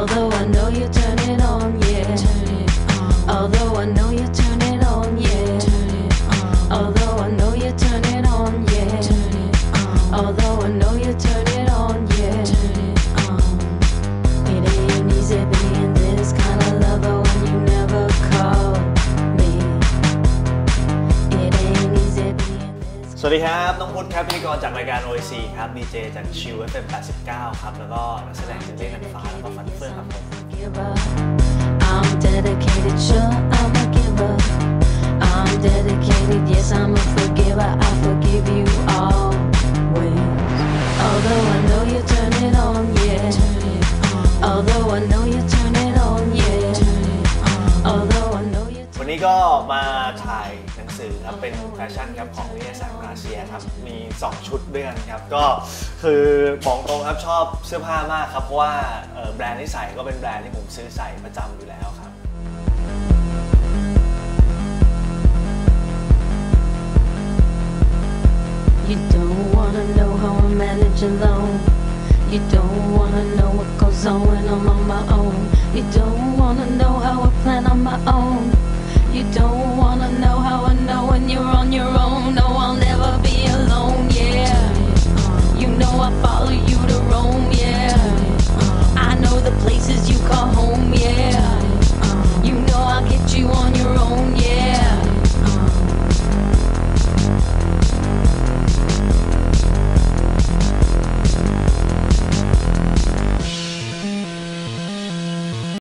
Although I know you turn it on, สวัสดีครับ น้องพุทธครับพิธีกรจากรายการ OIC ครับดีเจจากชิวเอฟเอ็ก้าครับ แล้วก็นักแสดงจากเล่นนันฟ้าแล้วก็ฟันเฟื่องครับผม Although I know you turn it on, yeah. Although I know you turn นี้ก็มาถ่ายหนังสือครับ เป็นแฟชั่นครับของนิยสารราเซียครับ มี 2 ชุดด้วยกันครับ ก็คือบอกตรงครับชอบเสื้อผ้ามากครับ เพราะว่าแบรนด์ที่ใส่ก็เป็นแบรนด์ที่ผมซื้อใส่ประจำอยู่แล้วครับ You don't wanna know how I manage alone. You don't alcohol.